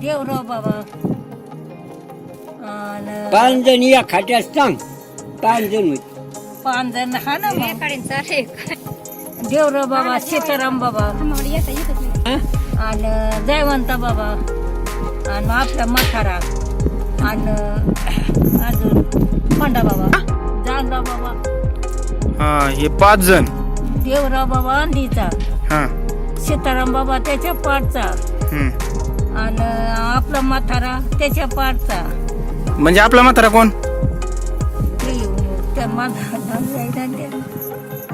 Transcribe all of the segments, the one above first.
देवराव बाबा. आणि पाच जण या खाट्यात सांग. पाच जण होते पाच जण हा ना मग. देवराव बाबा सीताराम बाबा. हा? आणि जयवंत बाबा. आणि आपला मठारा आणि अजून पंडा बाबा. जानराव बाबा. हा हे पाच जण. देवराव बाबा अंडीचा हा. सीताराम बाबा त्याच्या पाठचा. आणि आपला म्हातारा त्याच्या पाठचा म्हणजे आपला म्हातारा कोण. त्या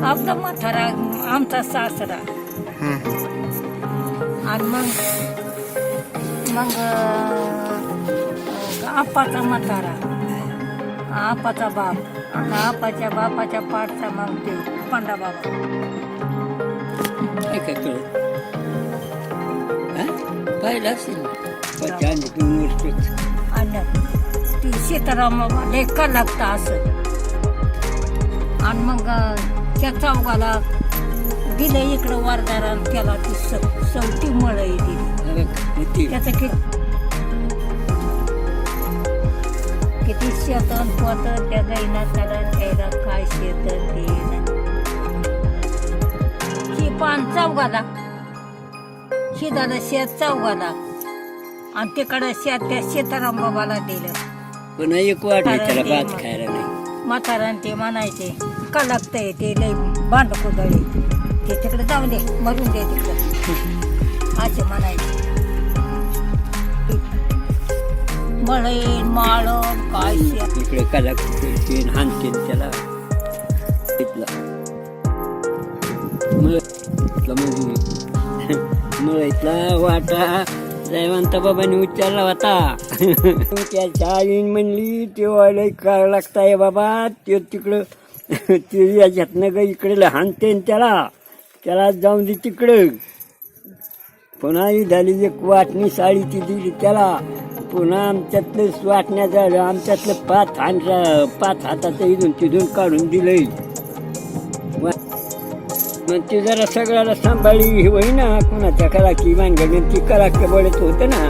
आपला म्हातारा आमचा सासरा. आणि मग मग आपाचा म्हातारा आपाचा बाप आणि आपाच्या बापाच्या पाठचा मग ते पंडा बाबा? पाहिलं असेल पाच आणि दोन वर्ष आणि ती लेखा लागता असं. आणि मग त्या चौघाला दिलं इकडं वारदारा त्याला ती सव सवती मळई दिली. त्याचं किती किती शेतन पोत त्या गाईना त्याला त्याला काय शेत ते पान चौघाला झालं शेत चौघाला आणि तिकडं शेत त्या सीताराम बाबाला दिलं. पुन्हा एक वाट आहे त्याला भात खायला नाही. म्हातारान ते म्हणायचे का लागतंय ते लय भांड कुदळी. ते तिकडे जाऊन दे मरून दे तिकडं. असे म्हणायचे. मळण माळ काय इकडे कला हानतील त्याला तिथला. मळीतला वाटा. जयवंत बाबांनी उच्चारला होता. त्याच्या आईन म्हणली ते वाले काय लागताय बाबा? ते तिकडं ते याच्यातनं ग इकडे हाणते त्याला. त्याला जाऊन दे तिकडं. पुन्हा ही झाली एक वाटणी साडी ती दिली त्याला. पुन्हा आमच्यातलं वाटण्या झालं आमच्यातलं पाच हात पाच हाताचं इथून तिथून काढून दिलंय. मग ते जरा सगळ्याला सांभाळी. ही होई ना कुणाच्या कला की मानगडून ती कला बळत होतं. ना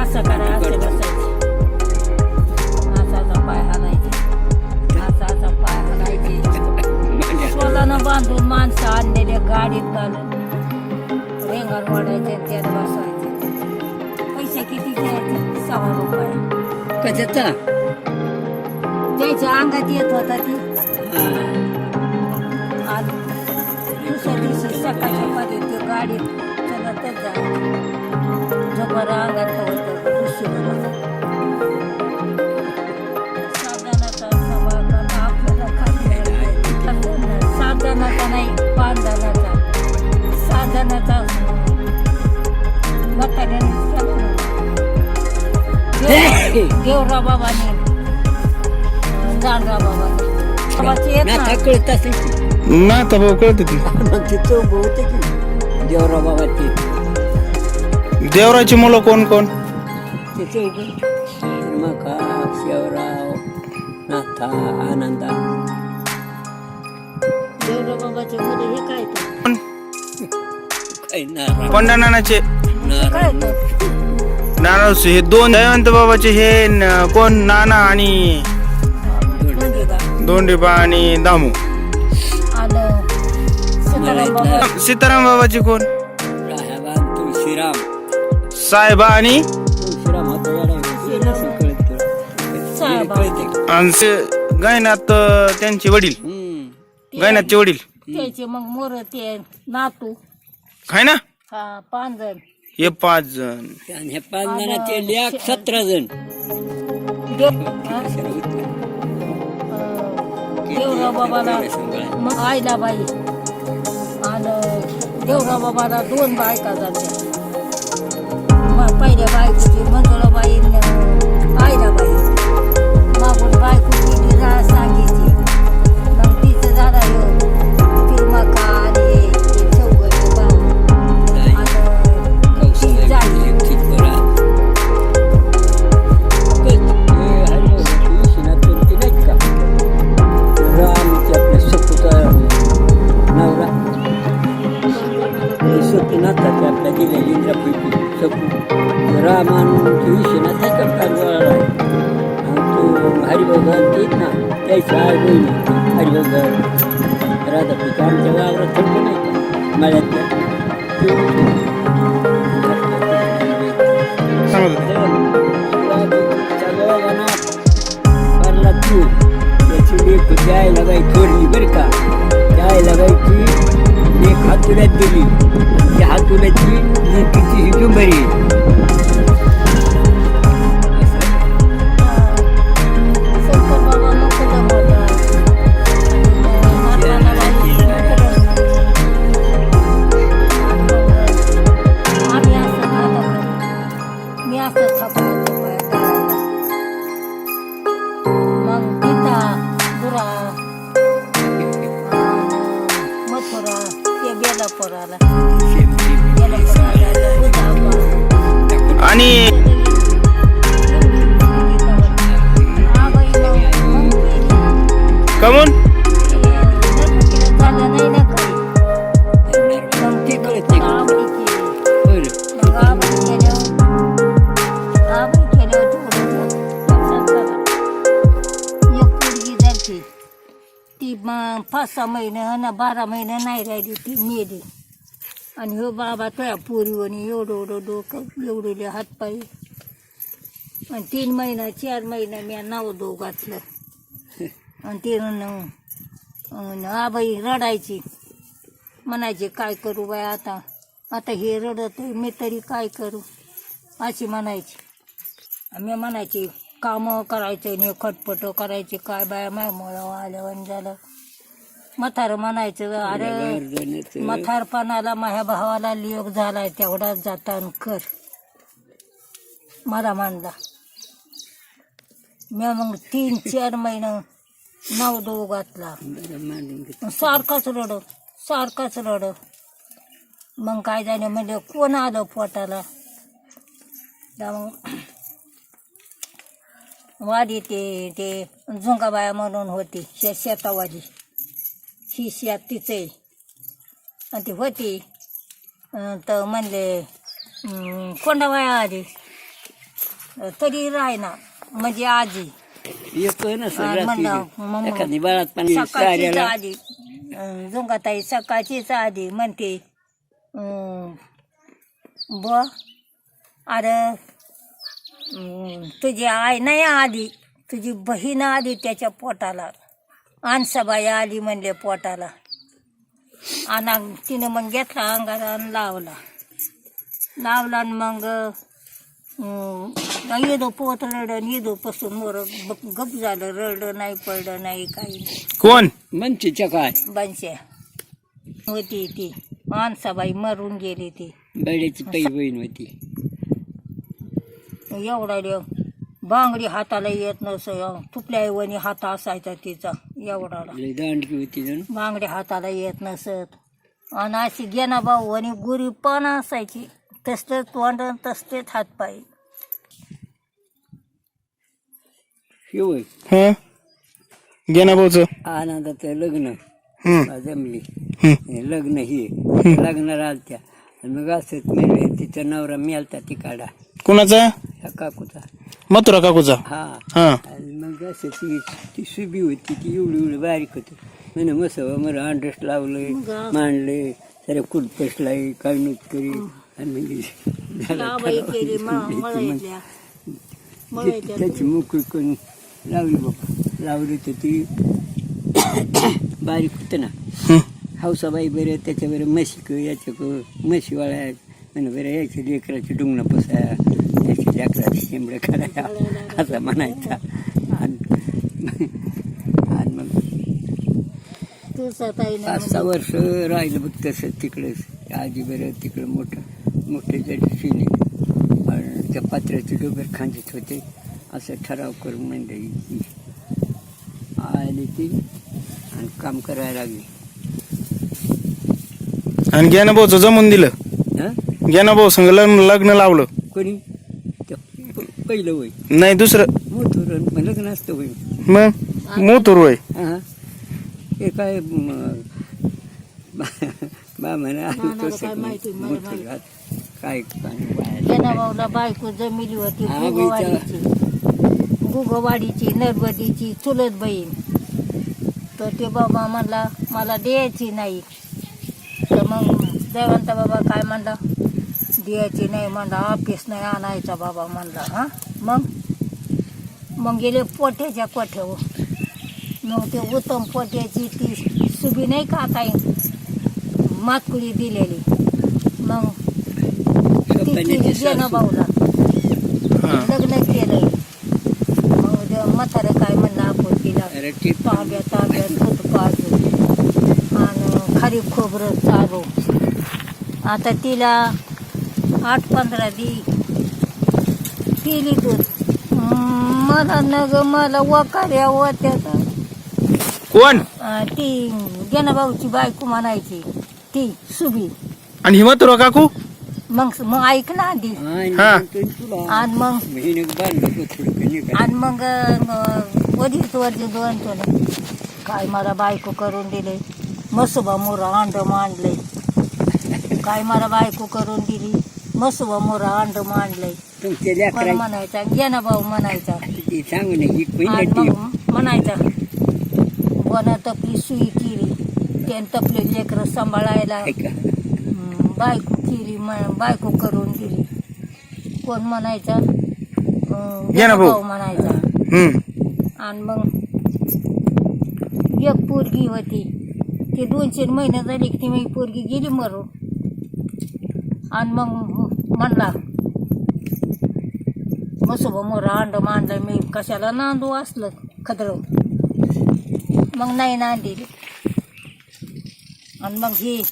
असं करा असं बसायचं. असाचा पाय हलायचे असाचा पाय हलायचे सोलानं बांधून माणसं आणलेल्या गाडीत घालून. रेंगाण वाढायचे त्यात बसायचे. द्यायचे सहा रुपये कशाचा? त्याच्या अंगात येत होता ती. आणि दुसऱ्या दिवशी सकाळच्या पारी ते गाडीत चलतच जायचं जबर अंगात होतं. साधनाचा आपल्याला खाल्लं साधनाचा नाही साधनाचा म्हाताऱ्याने केलं ना. देव- देवराव बाबाने जानराव बाबाने बाबाचे येत ना ना कळत असेल ना आता भाऊ कळत ती मग तिथं बहुते की देवरा बाबा ते देवराची मुलं कोण कोण तिथे मका शिवराव नाथा आनंदा देवराव बाबाचे मुलं हे काय तर काय नारा पंडा नानाचे काय तर नाना हे दोन जयवंत बाबाचे हे न- कोण? नाना आणि दोंडेबा आणि दामू. आणि सीताराम बाबा. सीताराम बाबाचे कोण? तुळशीराम साहेबा आणि? तुळशीराम हे कळत. आणि से- गायनाथ अं, त्यांचे वडील. गायनाथचे वडील. त्याचे मग मोर ते नातू. काय ना? हा पाच जण हे पाच जण. आणि हे पाच जणांचे लेख सतरा जण. देवराव बाबाला मग आईला बाई. आणि देवराव बाबाला दोन बायका झाल्या मग पहिल्या बायकोची मंगळाबाई न आईला बाई. मागून बायको सांगितली. मग तिचं झाला तिरमाका आणि पाच सहा महिने ना बारा महिने नाही राहिली ती मेली. आणि हो बाबा तुया पोरीवणी एवढं एवढं डोकं एवढे हातपायी. आणि तीन महिना चार महिना मी नाव दो घातलं. आणि ते आबाई रडायची. म्हणायचे काय करू बाय आता? आता हे रडत आहे, मी तरी काय करू? अशी म्हणायची. मी म्हणायची कामं करायचे नाही खटपट करायचे काय बाया माय मुळं आल्यावर झालं. म्हातार म्हणायचं अरे म्हातारपणाला माझ्या भावाला लियोग झालाय तेवढा जाता कर. मला म्हणला मी मग तीन चार महिने नऊ दो घातला. सारखाच रड सारखाच रड मग काय झालं म्हणजे कोण आलं पोटाला? मग वाडी ते ते झुंगाबाया म्हणून होती शे शेतावाली. ही शेत तिचे आणि ती होती. तर म्हणले अं, कोंडाबाया आली. तरी रायना म्हणजे आजी. येतो ना एखादी बाळात पाणी सकाळचीच अं, झुंगाताई सकाळचीच आली. म्हणते ब अरे तुझी आई नाही आली. तुझी बहीण आली त्याच्या पोटाला. आणसाबाई आली म्हणले पोटाला. आणि तिनं मग घेतला अंगाला आणि लावला. लावला आणि मग येदो पोत रडन येदो पासून मोर गप झालं रडलं नाही पडलं नाही काही कोण? मंचीच्या काय? बनशा होती ती. माणसाबाई मरून गेली ती. बड्याची पै बहीण होती. एवढा बांगडी हाताला येत नसं तुपल्या वणी हात असायचा तिचा. दांडकी होती जण. बांगडी हाताला येत नसत. आणि अशी गेना भाऊ आणि गुरी पण असायची. तसलेच तोंड तसलेच हातपाय. शिवय हं? गेना भाऊच? आनंदाचं लग्न. जमली. हे लग्न ही. लग्नाला आलत्या. आणि मग मेले. तिचा नवरा मेलता ती काढा. कुणाचा? ह्या काकूचा. मथुरा काकूचा हा हा आणि मग असं ती ती सुबी होती ती एवढी एवढी बारीक होती म्हणे मसावं मला अंडस लावलंय मांडले सारे कुट पेसलाय काय नव्हत करी आणि म्हणजे झालं लावाई ठराव. केली मळायच्या मळायच्या त्याची मोकळी करून लावली बाबा लावली तर ती बारीक होतं ना हं हौसाबाई बरं त्याच्या बरं म्हशी क याच्या क म्हशी वाळ्या म्हणे बरं याची लेकराची डुंगणं पुसाया शेंबडं कराया असा म्हणायचा. आणि आणि मग पाच सहा वर्ष राहिलं बघ तसं तिकडंच आजी बरं तिकडं मोठं मोठे जरी आणि त्या पात्र्याचे डोबर खांदत होते. असं ठराव करून म्हणजे आली ती आणि काम करायला लागली. आणि गेना भाऊचं जमून दिलं. हां? गेना भाऊ संग लग्न लग्न लावलं. कोणी? पहिलं वय. नाही दुसरं. मोठं पण लग्न असतं वय. मग? मोतूर वय. हा. हे काय बा म्हणे नानाला काय भाऊला बायको जमिली होती गोगवाडीची गुगवाडीची नरबदीची चुलत बहीण. तर ते बाबा म्हणला मला द्यायची नाही. तर मग जयवंत बाबा काय म्हणला द्यायची नाही म्हणला ऑफिस नाही आणायचा बाबा म्हणला हां? मग? मग गेले पोट्याच्या कोठ्यावर. मग ते उत्तम पोट्याची ती सुबी नाही का आता मातकुळी दिलेली. मग ती जेना भाऊला. लग्न केलं. मग ते म्हातारं काय म्हणलं आपण तिला? ताब्या ताब्यात दूध पाजू आणि खारी खोबरं चालू आता तिला आठ पंधरा दी. केली दूध हम्म, मला न ग मला वकाऱ्या होत्या कोण? ती गेनाभाऊची बायको म्हणायची. ती सुबी आणि हिमतुरा काकू? मग मग ऐक ना आधी. हा. तुला आणि मग? आणि मग वडील वरचे दोन तुला काय मला बायको करून दिले? मसुबा मोरा अंड मांडले काय मला बायको करून दिली? मसुबा मोरा अंड मांडले तुमच्या पण लेकरा म्हणायचा गेना भाऊ म्हणायचा. ती सांगू नये एक आणि पहिलं मग म्हणायचा कोणा तपली सुई केली त्यानं तपले लेकरं सांभाळायला. ऐका. बायको केली म- बायको करून दिली. कोण म्हणायचा? अं, गेना भाऊ. भाऊ म्हणायचा. हम्म. आणि मग एक पोरगी होती. ती दोन चार महिने झाली की ती मी पोरगी गेली मरून. आणि मग म्हणला मसोबा मोरा अंड मांडलं मी कशाला नांदू असलं खदरव मग नाही नांदिली. आणि मग ही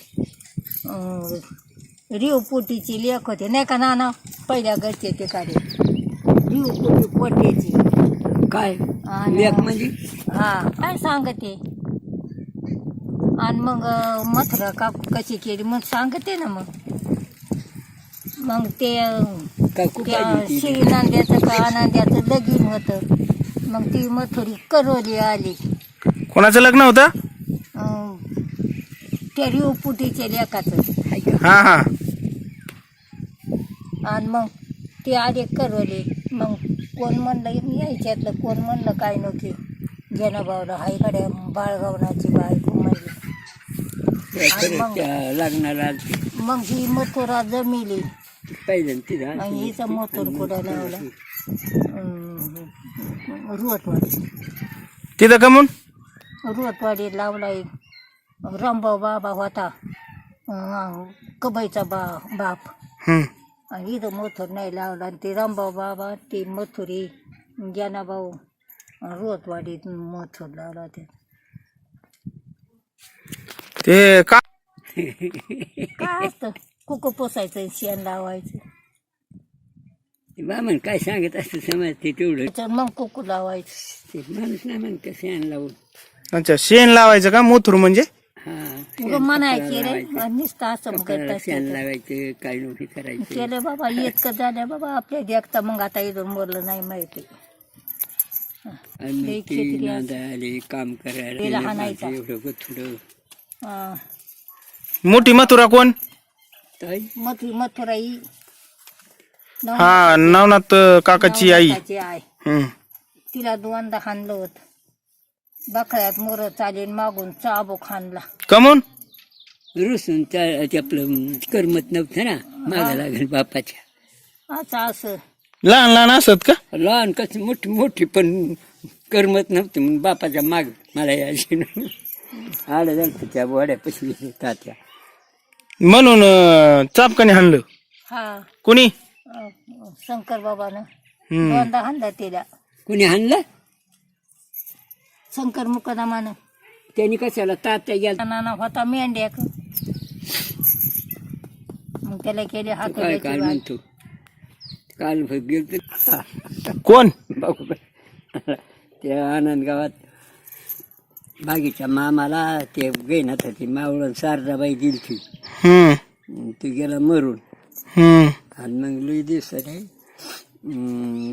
रिव पोटीची लेख होते. नाही का नाना पहिल्या घरचे ते कार्य. रिव पोटी पोट्याची. काय? लेख म्हणजे? हा काय सांगते? आणि मग मथुरा काकू कशी केली? मग सांगते ना मग. मग ते त्या ती. श्री नांद्याचं का आनंद्याचं लगीन होतं. मग ती मथुरी करवली आली. कोणाचं लग्न होतं? अं, त्या रिवपुटीच्या लेकाचं. हा हा. आणि मग ते आले करवले मग कोण म्हणलं यायच्यातलं कोण म्हणलं काय नव्हते? जनाभाऊला हाय गड्या बाळगावनाची बायको म्हणली. आणि मग- त्या लग्नाला मग ही मथुरा जमिली. पाहिजे तिला आणि हिचा मोतर कुठं लावला? रुवतवाडी तिथं कमून रुवतवाडी लावला एक. रामभाऊ बाबा होता. अं, कबईचा बा बाप. हम्म. आणि इथं मथुर नाही लावला. आणि ते रामभाऊ बाबा ते मथुरी ज्ञानाभाऊ रोतवाडीत मथुर लावला ते. ते का काय असतं? कुकू पोसायचं शेण लावायचं. बामन काय सांगत असतं समज ते तेवढं. मग कुकू लावायचं. ते माणूस नाही म्हण कसं आण लावून. अच्छा शेण लावायचं का मोथूर म्हणजे? हा उगं म्हणायचे रे नुसतं असं शेण असते लावायचं काय नोकरी करायचं. केलं बाबा इतकं झालं बाबा आपल्या देखता मग आता इथून बोललं नाही माहिती. आणि मग लई ते खेकडी नांदा आले काम करायला एवढं थोडं. मोठी मथुरा कोण? ताई मथुर मथुराई. हा नवनाथ काकाची आई. नवनाथाची आई. हम्म. तिला दोनदा हाणलं होतं. बकळ्यात मोर चालेल मागून चाबूक हाणला. कमून? रुसून त्या ते आपलं करमत नव्हतं ना मागा लागेल बापाच्या. असं असं. लहान लहान असत का? लहान कसं मोठी मोठी पण करमत नव्हती म्हणून बापाच्या माग मला यायची आलं झालं त्या बोड्यापाशी तात्या म्हणून अं, चापकाने हाणलं. हा. कुणी? अं, शंकर बाबानं. हम्म. दोनदा हाणला तिला. कुणी हाणलं? शंकर मुकदमानं. त्यांनी कशाला तात्या गेला नाना होता मेंढ्याक. मग त्याला केले हात काय काल म्हणतो? काल गेलो कोण? बघू त्या आनंद गावात बागीच्या मामाला ते गेनात होती मावळून शारदाबाई दिली ती हम्म. ते गेला मरून. हम्म. आणि मग लई दिवसाने अं,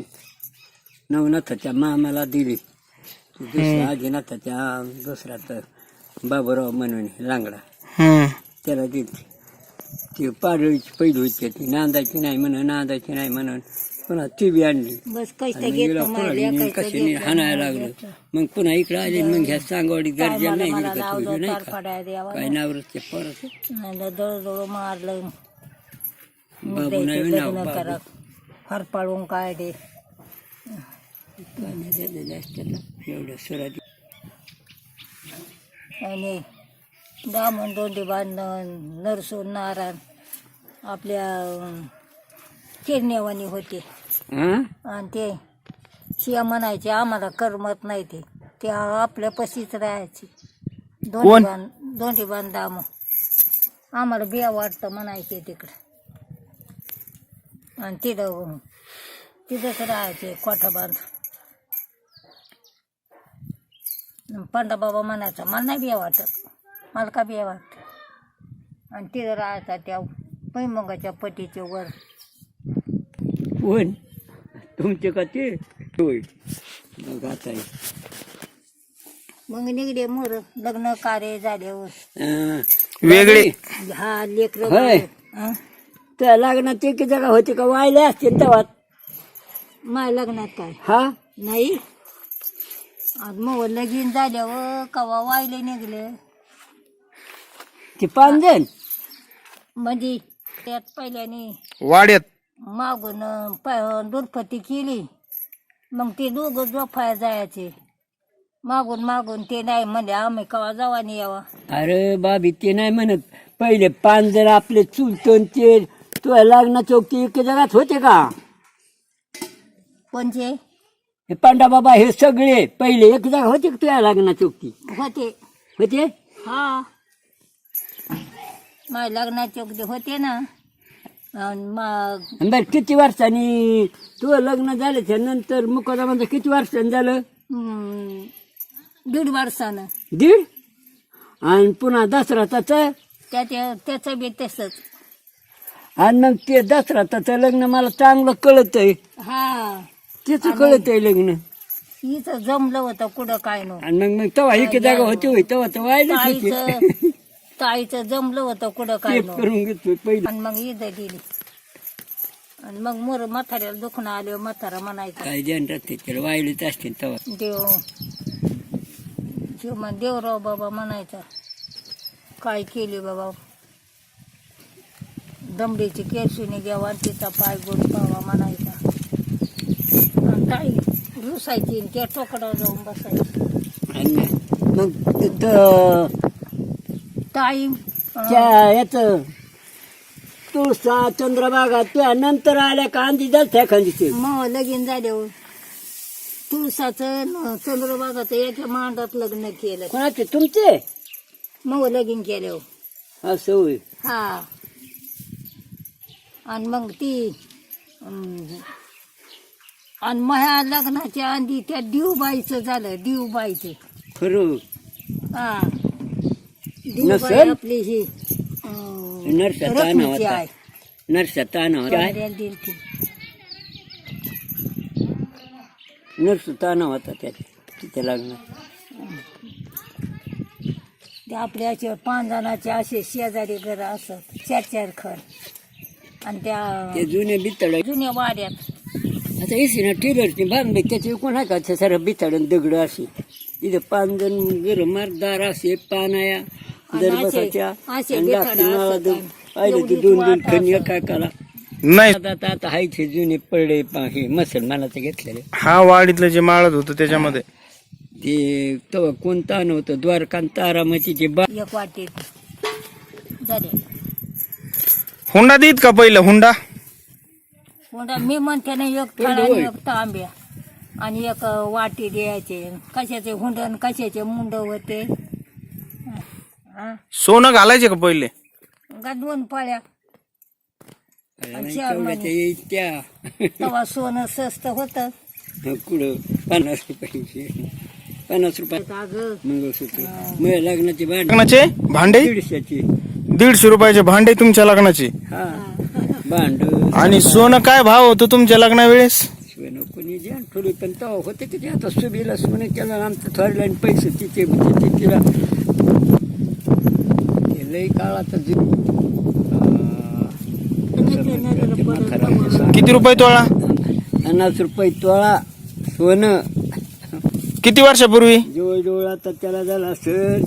नवनाथाच्या मामाला दिली. ती दुसऱ्या आजीनाथाच्या दुसरा तर बाबूराव म्हणून लांगडा. हम्म. त्याला दिली. ती पाडळीची पहिली होती ती नांदायची नाही म्हणून नांदायची नाही म्हणून. पुन्हा ती बी आणली. बस आणि हिला कशाने हाणायला लागलं. मग पुन्हा इकडे आले मग ह्या सांगवाडीत गरजा नाही इकडे का तुझी नाही काय नावरच ते परत जवळ मारलं. बाबू नाही नाव बाबू. फार पाडून काय ते झालेलं ना एवढं आणि दामण दोंडी बांधणं नरसून नारायण आपल्या अं, किरण्यावानी होते. हा? आणि ते शिया म्हणायचे आम्हाला करमत नाही ते. ते आपल्या पशीच राहायचे. कोण? बांध दोंडी बांध दाम आम्हाला बिया वाटतं म्हणायचे तिकडं. आणि तिथं तिथंच राहायचे कोठा बांध. पंडा बाबा म्हणायचा मला नाही बिया वाटत. मला का बिया वाटत? आणि तिथं राहायचा त्या पैमंगाच्या पटीच्या वर. कोण तुमचे का ते होय. मग आता. मग निघले मोर. लग्न कार्य झाल्यावर. हा. वेगळे. हा लेकर होय. त्या लग्नात ते किती जागा होते का? वायले असते तेव्हा माय लग्नात काय हा? नाही. आज मग लगीन झाल्यावर कवा वायले निघले? ते पाच जण म्हणजे त्यात पहिल्याने वाड्यात. मागून प- दुर्पती केली. मग ते दोघं जोफाय जायचे. मागून मागून ते नाही म्हणजे आम्ही कवा जावा नाही यावा? अरे बाबी ते नाही म्हणत. पहिले पाच जण आपले चुलतन ते तुझ्या लग्ना चौकी एके जगात होते का? कोणचे? हे पांडा बाबा हे सगळे पहिले एक जागा होते का तुझ्या लग्ना चौकी होते. होते? हा. माझ्या लग्नाचे होते ना. आणि मग बर किती वर्षांनी तुझं लग्न झाल्याच्यानंतर मुकदमाचं किती वर्षांनी झालं? हम्म, दीड वर्षानं. दीड? आणि पुन्हा दसरा त्याचं त्या त्याचं बी तसंच. आणि मग ते दसरा त्याचं लग्न मला चांगलं कळत आहे हा. त्याचं कळत आहे लग्न. हिचं जमलं होतं कुठं काय नो. आणि मग मग तेव्हा एक जागा होती होय तेव्हा तर होते. ताईचं ताईचं जमलं होतं कुठं काय करून घेतो पहिलं. आणि मग ईद दिली आणि मग मोर म्हाताऱ्याला दुखणं आले म्हातारा म्हणायचं काय ध्यान राहते त्याला असते तेव्हा देव शिव म्हण देवराव बाबा म्हणायचा काय केली बाबा? दमडीची केरशिनी घ्यावा आणि तिचा पाय गोड पावा म्हणायचा. आणि ताई रुसायची आणि त्या टोकडावर जाऊन बसायची. आणि मग तिथं त्या याचं तुळसा चंद्रबागा त्या नंतर आल्या का अंदी त्या खांदीचे? मग लगीन झाल्यावर. तुळसाचं न चंद्रबागाचं एका मांडात लग्न केलं. कोणाचे? तुमचे? मग लगीन केल्यावर. असं होय. हा. आणि मग ती अं, आणि माझ्या लग्नाच्या आधी त्या दिवबाईचं झालं दिवबाईचं. खरं हा. दिवबाई? आपली ही अं, नरसा ताना रखुमाची होता आहे नरसा ताना होता वाऱ्याला दिलती. नरस ताना होता त्या तिच्या लग्नात. ते आपल्या असे पाच जणाचे असे शेजारी घर असत चार चार खर आणि ते त्या जुने बितड. जुन्या वाड्यात. आता एसी ना टेलरची बांधले त्याचे कोण आहे का? ते सारं बितड दगड असे. तिथे पाच जण घर मारदार असे पानाया. दरबसाच्या ते दोन दोन खणी. काय? नाही. आता आता जुने पडले पा- हे मुसलमानाचे घेतलेले. हा वाडीतलं जे माळत होतं त्याच्यामध्ये. ते तेव्हा कोणता नव्हतं द्वारकांत तारामतीचे बा एक वाटीत झाले हुंडा देत का पहिलं हुंडा? कोणता मी म्हणते ना एक थळा आणि. एक तांब्या. आणि एक वाटी द्यायचे. कशाचे हुंडण कशाचे मुंड होते? हा. सोनं घालायचे का पहिले? का दोन पळ्या चार तेवढ्याच्या महिने. इतक्या. तेव्हा सोनं स्वस्त होतं. कुठं? पन्नास रुपयाचे. पन्नास रुपये. अगं मंगळसूत्र. मग लग्नाची भांड. लग्नाचे? भांडे? दीडशेची. दीडशे रुपयाचे भांडे तुमच्या लग्नाचे. हा. भांड. आणि सोनं काय भाव होतं तुमच्या लग्ना वेळेस सोनं कोणी थोडी पण तेव्हा होते की ते आता सुबीला सोनं केलं आमचं थोडलं आणि पैसे तिचे तिचे तिला लई काळात नरेंद्र परत किती रुपये तोळा? पन्नास रुपये तोळा सोनं. किती वर्षापूर्वी? जवळजवळ आता त्याला झाला सण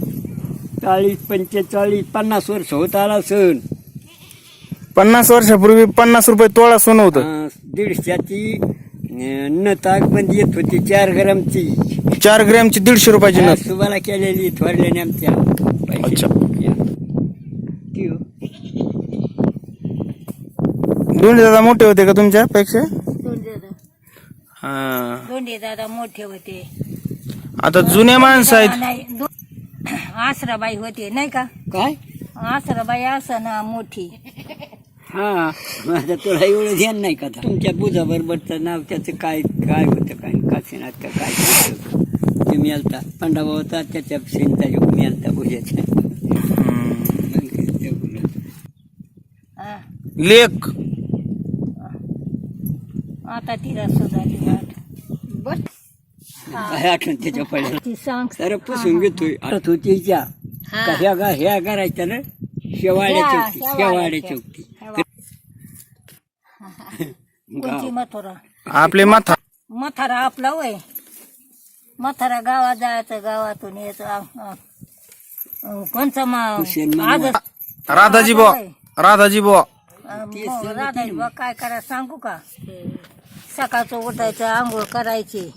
चाळीस पंचेचाळीस पन्नास वर्ष होत आला सण पन्नास वर्षापूर्वी पन्नास रुपये तोळा सोनं होतं. अं, दीडशेची नताक बंदी येत होती चार ग्रामची. चार ग्रॅमची दीडशे रुपयाची नथ. सुबाला केलेली थोरल्याने आमच्या. अच्छा. या. ती हो. दोन्ही दादा मोठे होते का तुमच्या पेक्षा? दादा. हा. दादा मोठे होते. आता जुन्या माणसं आहेत. नाही दो- आसराबाई होते नाही का? काय? आसराबाई असं ना मोठी. हा माझं तुला एवढं ध्यान नाही का आता? तुमच्या बुजा बरोबरचं नाव त्याचं काय काय होतं काय काशीनाथ का काय होतं. ते मिळता पंडाबा होता त्याच्या शेणचा योग मिळता बुजाच्या हा. लेख. आता तिला सुधारली वाट बस. काय आठवण त्याच्या पडल्या ती सांग. तर पुसून घेतोय. आठवत होती हा. ह्या गा ह्या करायच्या ना? शेवाड्या ह्या, चौकटी शेवाड्या शेवाड्या चौक. चौकटी कोणची मथुरा? आपले माथा मथारा आपला वय मथारा गावात जायचं गावातून यायचं. आ- आ- अं, कोणचं हुसेन. आज राधाजी बुवा. राधाजी बुवा. राधाई बा काय करा सांगू का? सकाळचं उठायचं आंघोळ करायची.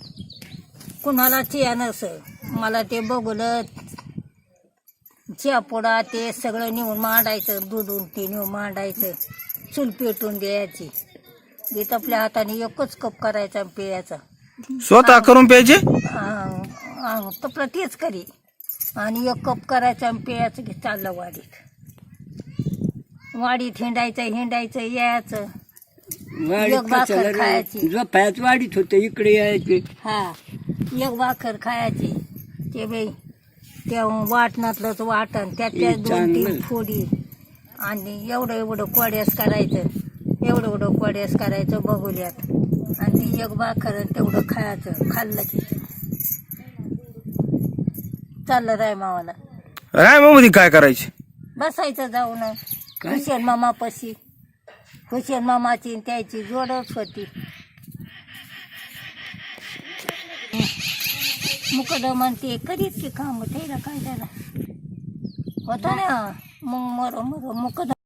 कुणाला चिया नस. मला ते बघुलं चिया पोडा ते सगळं नेऊन मांडायचं दूधून ते नेऊन मांडायचं. चूल पेटून द्यायची. गीत आपल्या हाताने एकच कप करायचा आणि प्यायचा. स्वतः करून प्यायचे? तपलं तेच करी आणि एक कप करायचं आणि की चाललं वाडीत. वाडीत हिंडायचं हिंडायचं यायचं. एक भाकर? खायची. झोपायच वाडीत होतं इकडे यायचे. हा एक भाकर खायची. ते बाई त्या वाटणातलंच वाटण त्यातल्या हे दोन तीन. फोडी. आणि एवढं एवढं कोड्यास करायचं. एवढं एवढं कोड्यास करायचं बघूल्यात. आणि एक भाकर आणि तेवढं खायचं. खाल्लं की. चाललं राय मावाला. राय मामुदी काय करायचे? बसायचं जाऊन? हुसेन मामापाशी. हुसेन मामाची आणि त्याची जोडच होती. मुकड म्हणते कधीच की काम त्याला काय झालं? होतं ना. मग मर मर मुकदम